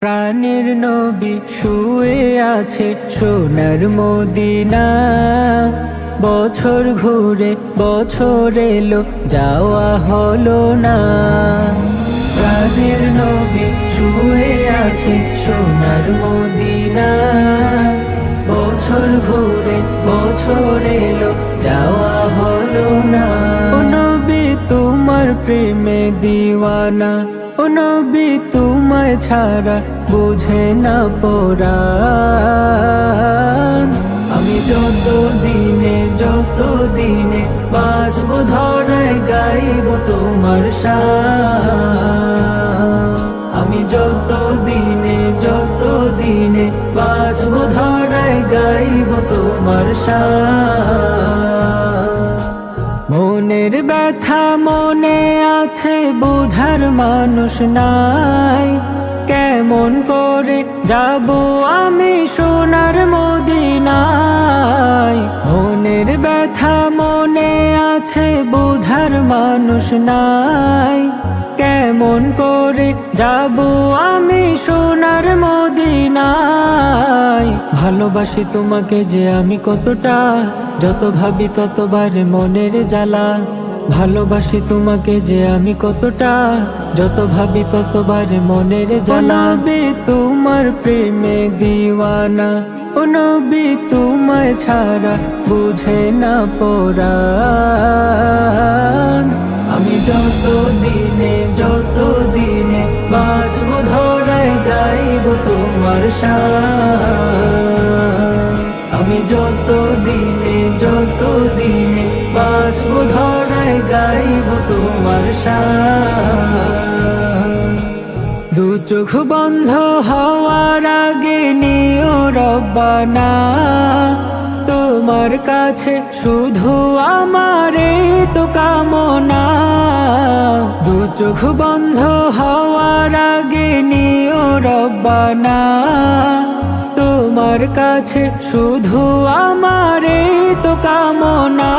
প্রাণের নবী শুয়ে আছে সোনার মদিনা। বছর ঘুরে বছর এলো, যাওয়া হলো না। প্রাণের নবী শুয়ে আছে সোনার মদিনা। বছর ঘুরে বছর এলো, যাওয়া হলো না। প্রেমে দিওয়ানা ও নবী তোমায় ছাড়া বুঝে না পড়া আমি যত দিনে যত দিনে বাঁচব ধরায় গাইব তোমার আমি যত দিনে যত দিনে বাঁচব ধরায় গাইব তোমার শান মনের ব্যথা মনে আছে, বোঝার মানুষ নাই। কেমন করে যাব আমি সোনার মদিনায়? মনের ব্যথা মনে আছে, বোঝার মানুষ নাই। কেমন করে যাব আমি সোনার মদিনায়? ভালোবাসি তোমাকে যে আমি কতটা, যত ভাবি ততবার মনের জ্বালা। ভালোবাসি তোমাকে যে আমি কতটা, যত ভাবি ততবার মনের জ্বালাবে তোমার প্রেমে দিওয়ানা। ও নবী, তোমায় ছাড়া বুঝে না পড়া। আমি যত দিনে তোমার আমি যত দিনে যত দিনে বাঁচব, ধরায় গাইব তোমার দু চোখ বন্ধ হওয়ার আগে নিও রব্বানা। তোমার কাছে শুধু আমারে তো কামনা। চোখ বন্ধ হওয়ার আগে নিও রব্বানা। তোমার কাছে শুধু আমারে তো কামনা।